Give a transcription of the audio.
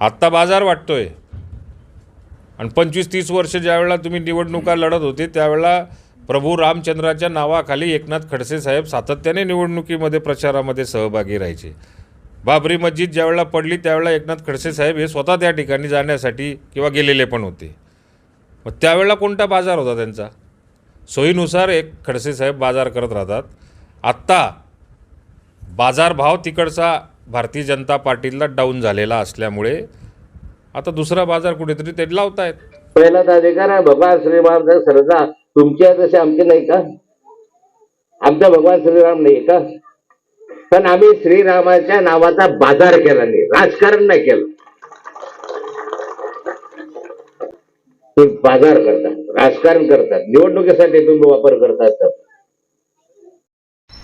आत्ता बाजार वाटतोय. आणि पंचवीस तीस वर्ष ज्यावेळेला तुम्ही निवडणुका लढत होते त्यावेळेला प्रभू रामचंद्राच्या नावाखाली एकनाथ खडसे साहेब सातत्याने निवडणुकीमध्ये प्रचारामध्ये सहभागी राहायचे. बाबरी मस्जिद ज्यावेळेला पडली त्यावेळेला एकनाथ खडसे साहेब हे स्वतः त्या ठिकाणी जाण्यासाठी किंवा गेलेले पण होते. मग त्यावेळेला कोणता बाजार होता त्यांचा? सोयीनुसार एक खडसे साहेब बाजार करत राहतात. आत्ता बाजारभाव तिकडचा भारतीय जनता पार्टीला डाऊन झालेला असल्यामुळे आता दुसरा बाजार कुठेतरी ते लावतायत. पहिला अधिकार आहे भगवान श्रीराम सरदा श्रद्धा तुमची तसे आमची नाही का? आमचा भगवान श्रीराम नाही का? पण आम्ही श्रीरामाच्या नावाचा बाजार केला नाही राजकारण नाही केलं. तुम्ही बाजार करतात राजकारण करतात निवडणुकीसाठी तुम्ही वापर करतात